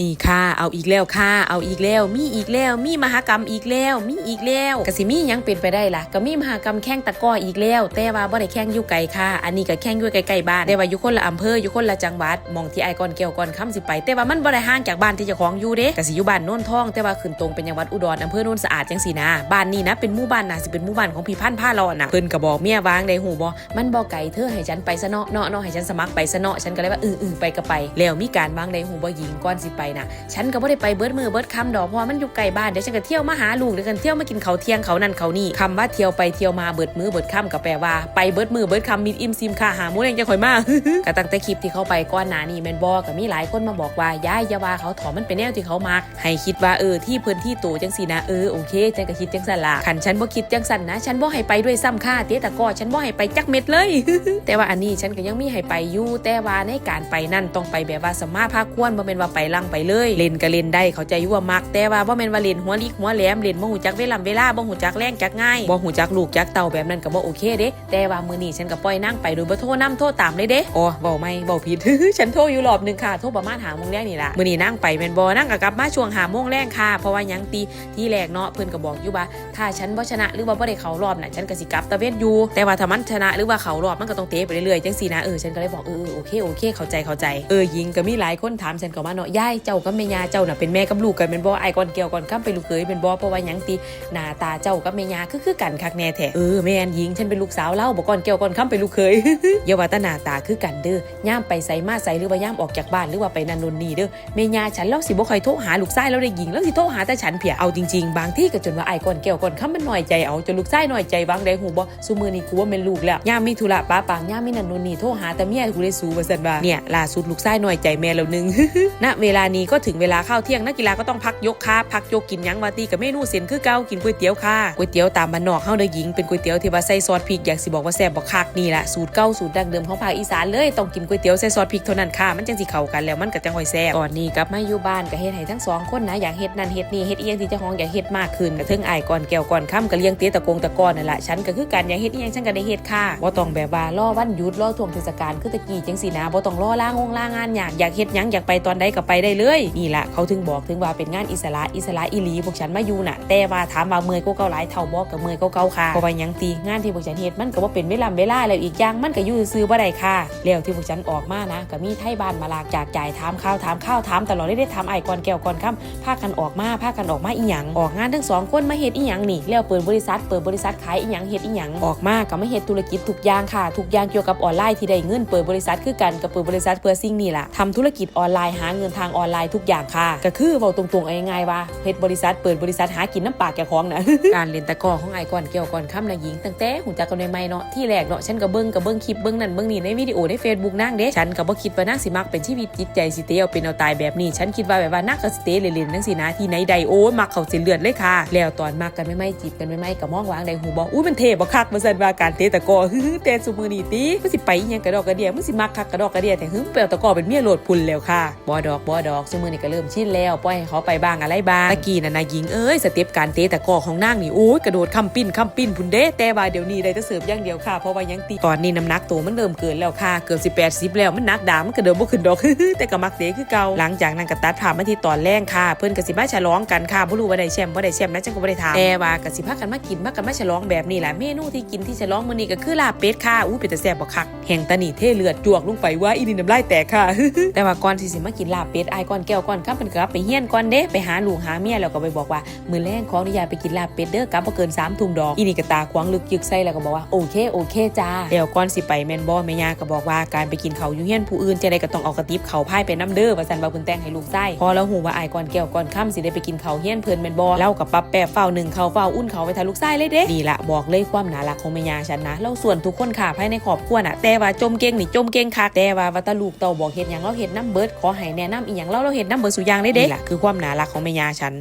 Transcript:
นี่ค่ะ เอาอีกแล้วค่ะ เอาอีกแล้ว มีอีกแล้ว มีมหากรรมอีกแล้ว มีอีกแล้วกสิมียังเป็นไปได้ล่ะก็มีมหากรรมแข่งตะก้ออีกแล้ว แต่ว่าบ่ได้แข่งอยู่ไกลค่ะ อันนี้ก็แข่งอยู่ใกล้ๆบ้านแต่ว่าอยู่คนละอำเภออยู่คนละจังหวัดมองที่ไอ้ก่อนเกี่ยวก่อนค่ำสิไป แต่ว่ามันบ่ได้ห่างจากบ้านที่เจ้าของอยู่เด้กสิอยู่บ้านโน่นท่อง แต่ว่าขึ้นตรงเป็นจังหวัดอุดรอำเภอโน่นสะอาดจังซี่นะบ้านนี้นะเป็นหมู่บ้านนะสิเป็นหมู่บ้านของพี่พันธุ์ผ้ารอนน่ะเพิ่นก็บอกเมียวางได้หูบ่มันบ่ไกลเธอให้ฉันไปซะเนาะเนาะเนาะให้ฉันสมัครไปซะเนาะฉันก็เลยว่าเออๆไปก็ไป แล้วมีการวางได้หูบ่หญิงก่อนสิไปน่ะ ฉันก็บ่ได้ไปเบิดมือเบิดคำดอกเพราะมันอยู่ไกลบ้านเดี๋ยวฉันก็เที่ยวมาหาลูกเดี๋ยวกันเที่ยวมากินเขาเที่ยงเขานั่นเขานี่คำว่าเที่ยวไปเที่ยวมาเบิดมือเบิดคำก็แปลว่าไปเบิดมือเบิดคำมิดอิ่มซิมค่าหาหมูเองจะค่อยมากก็ตั้งแต่คลิปที่เขาไปก้อนหนานี่แมนบอก็มีหลายคนมาบอกว่าย้ายยาว่าเขาถอมมันเป็นแนวที่เขามักให้คิดว่าเออที่พิ่นที่โตจังสีนะเออโอเคฉันก็คิดจังสันละขันฉันบ่คิดจังสันนะ ฉันบ่ให้ไปด้วยซ้ำค่าเตี้ยตะกอฉันบ่ให้ไปจักเม็ดเลย แต่ว่าอันนี้ฉันก็ยังมีให้ไปอยู่แต่ว่าในการไปนั่นต้องไปแบบว่าสมาภาคควรบ่แม่นว่าไปลังไปเลยเล่นก็เล่นได้เข้าใจอยู่ว่ามักแต่ว่าบ่แม่นว่าเล่นหัวลิกหัวแหลมเล่นบ่หูจักเวลาเวลาบ่หูจักแรงจักง่ายบ่หูจักลูกจักเต่าแบบนั้นก็บ่โอเคเด้แต่ว่ามื้อนี้ฉันก็ปล่อยนั่งไปโดยบ่โทรนํโทรตามเลยเด้อ๋อเว้าไม่เว้าผิดฉันโทรอยู่รอบหนึงค่ะโทรประมาณ5โมงแรกนี่ล่ะมื้อนี้นั่งไปแม่นบ่นั่งก็กลับมาช่วง5โมงแรงค่ะเพราะว่ายังตีที่แรกเนาะเพิ่นก็บอกอยู่ว่าถ้าฉันบ่ชนะหรือว่าบ่ได้เข้ารอบน่ะฉันก็สิกลับตะเวนอยู่แต่ว่าถ้ามันชนะหรือว่าเข้ารอบมันก็ต้องเตะไปเรื่อยๆจังซี่นะเออฉันก็เลยบอกเออโอเคโอเคเข้าใจเข้าใจเออหญิงก็มีหลายคนถามฉันก็มาเนาะยายเจ้ากับแม่ยาเจ้าน่ะเป็นแม่กับลูกกันเป็นบ่ไอ้ก่อนเกี่ยวก่อนข้ามไปลูกเคยเป็นบ่เพราะว่าหยังตีหน้าตาเจ้ากับแม่ยาคือคือกันคักแน่แท้เออแม่นหญิงฉันเป็นลูกสาวเล่าบ่ก่อนเกี่ยวก่อนข้ามไปลูกเคยอย่าว่าแต่หน้าตาคือกันเด้อย่ามไปใส่มาใส่หรือว่าย่ามออกจากบ้านหรือว่าไปนันนนนี่เด้อแม่ยาฉันเล่าสิบ่ค่อยโทรหาลูกชายแล้วได้หญิงแล้วสิโทรหาแต่ฉันเพียเอาจริงๆ บางที่ก็จนว่าไอ้ก่อนแก้วก่อนค้ำมันหน่อยใจเอาจนลูกชายหน่อยใจบางได้หูบ่ซุมือนี่กูว่าแม่นลูกแล้วย่ามมีธุระป้าปางย่ามมีนันนนนี่โทรหาแต่เมียกูได้สู้ว่าซั่นว่าเนี่ยล่าสุดลูกชายหน่อยใจแม่แล้วหนึงณเวลานี้ก็ถึงเวลาเข้าเที่ยงนักกีฬาก็ต้องพักยกคาพักยกกินยังวาตีกับเมนูเส้นคือเก่ากินก๋วยเตี๋ยวค่ะก๋วยเตี๋ยวตามบ้านนอกเฮาเด้อหญิงเป็นก๋วยเตี๋ยวที่ว่าใส่ซอสพริกอยากสิบอกว่าแซ่บบ่คักนี่แหละสูตรเก่าสูตรดั้งเดิมของภาคอีสานเลยต้องกินก๋วยเตี๋ยวใส่ซอสพริกเท่านั้นค่ะมันจังสิเข้ากันแล้วมันก็จังค่อยแซ่บตอนนี้กลับมาอยู่บ้านก็เฮ็ดให้ทั้งสองคนนะอยากเฮ็ดนั่นเฮ็ดนี่เฮ็ดอีหยังที่เจ้าของอยากเฮ็ดมากขึ้นกระทึงอายก่อนแก้วก่อนค่ำก็เลี้ยงเตี้ยตะโกงตะกอนนั่นแหละฉันก็คือกันอยากเฮ็ดอีหยังฉันก็ได้เฮ็ดค่ะบ่ต้องแบบว่ารอวันหยุดรอช่วงเทศกาลคือตะกี้จังสินะบ่ต้องรอลางงลางานอยากอยากเฮ็ดหยังอยากไปตอนใดก็ไปได้เลยนี่ละเขาถึงบอกถึงว่าเป็นงานอิสระอิสระอีหลีพวกฉันมาอยู่น่ะ แต่ว่าถามว่าเมื่อยก็เก่าหลายเท่าบ่กับเมื่อยก็เก่าค่ะเพราะว่ายังตีงานที่พวกฉันเฮ็ดมันก็บ่าเป็นเวลาเวลาแล้วอีกอย่างมันก็อยู่ซื่อบ่ได้ค่ะแล้วที่พวกฉันออกมานะก็มีไทยบ้านมาลากจากจ่ายถามข้าวถามข้าวถามตลอดได้ได้ถามไอ้ก่อนแก้วก่อนค่ำพากันออกมาพากันออกมาอีหยังออกงานทั้งสองคนมาเฮ็ดอีหยังนี่แล้วเปิดบริษัทเปิดบริษัทขายอีหยังเฮ็ดอีหยังออกมาก็มาเฮ็ดธุรกิจทุกอย่างค่ะทุกอย่างเกี่ยวกับออนไลน์ที่ได้เงินเปิดบริษัทคือกันกับเปิดบริษัทเพื่อสิ่งนี้ล่ะทำธุรกิจออนไลน์หาเงินทางออนอนไลน์ทุกอย่างค่ะ ก็คือเว้าตรงๆเอาง่ายๆว่าเฮ็ดบริษัทเปิดบริษัทหากินน้ำปากแก่ของนะการเล่นตะกอของไอ้ก่อนเกี่ยวก่อนค่ำนะหญิงตั้งแต่หูจักกันใหม่ๆเนาะที่แรกเนาะฉันก็เบิ่งก็เบิ่งคลิปเบิ่งนั่นเบิ่งนี่ในวิดีโอใน Facebook นางเด้ฉันก็บ่คิดว่านางสิมักเป็นชีวิตจิตใจสิเตเอาเป็นเอาตายแบบนี้ ฉันคิดว่าแบบว่านางก็สิเตเล่นๆจังซี่นะที่ไหนใดโอ้มักเขาสิเลือดเลยค่ะ แล้วตอนมักกันไม่ไม่จีบกันไม่ไม่ก็มองวางใดหูบ่อุ้ยมันเท่บ่คักว่าซั่นว่าการเตะตะกร้อเตะซุมือนี่ติมันสิไปอีหยังกระดอกกระเดียมันสิมักคักกระดอกกระเดียแต่หึมเปลวตะกอเป็นเมียโลดพุ่นแล้วค่ะบ่ดอกบ่ดอกอกซุมือนี่ก็เริ่มชินแล้วปล่อยให้เขาไปบ้างอะไรบ้างตะกี้น่ะนายหญิงเอ้ยสเต็ปการเตะตะกร้อของนางนี่โอ้ยกระโดดคำปิ้นคำปิ้นพุนเด้แต่ว่าเดี๋ยวนี้ได้แต่เสิร์ฟอย่างเดียวค่ะเพราะว่ายังตีตอนนี้น้ำหนักตัวมันเริ่มเกินแล้วค่ะเกือบสิ80แล้วมันหนักดามันก็เดิมบ่ขึ้นดอกแต่ก็มักเตะคือเก่าหลังจากนั้นก็ตัดผ่ามาที่ตอนแรกค่ะ เพิ่อนก็สิมาฉลองกันค่ะบ่รู้ว่าได้แชมป์บ่ได้แชมป์นะจังก็บ่ได้ถามแต่ว่าก็สิพากันมากินมากันมาฉลองแบบนี้แหละเมนูที่กินที่ฉลองมื้อนี้ก็คือลาเป็ดค่ะอู้เป็นแต่แซ่บบ่คักแห่งตะนี่เทเลือดจวกลงไปว่าอีนี่น้ำลายแตกค่ะแต่ว่าก่อนที่สิมากินลาเป็ดอายก่อนแก้วก่อนครับเพิ่นก็ไปเฮี้ยนก่อนเด้ไปหาลูกหาเมียแล้วก็ไปบอกว่า มือแรงขออนุญาตไปกินลาบเป็ดเด้อกลับบ่เกิน3ทุ่มดอกอีนี่ก็ตาขวางลึกยึกใส่แล้วก็บอกว่าโอเคโอเคจ้าแล้วก่อนสิไปแมนบ่แม่ยาก็บอกว่าการไปกินเขาอยู่เฮี้ยนผู้อื่นจะได้ก็ต้องเอากระติบเขาวพายไปน้ำเด้อว่าซั่นว่าเพิ่นแต่งให้ลูกไส้พอเราหูว่าอายก่อนแก้วก่อนค่ำสิได้ไปกินเขาเฮี้ยนเพิ่นแมนบ่เล่ากับปั๊บแปะเฝ้าหนึ่งเขาเฝ้าอุ่นเขาไว้ทาลูกไส้เลยเด้นี่ล่ะบอกเลยความน่ารักของแม่ยาฉันนะเราส่วนทุกคนค่ะภายในครอบครัวน่ะแต่ว่าจมเก่งนี่จมเก่งคักแต่ว่าว่าแตลูกเต่าบอกเฮ็ดหยังเราเฮ็ดน้ำเบิร์ดขอให้แนะนำอีหยังเราเราเห็นน้ำเบิดสุยางได้เด้นี่ล่ะคือความน่ารักของแม่ย่าฉัน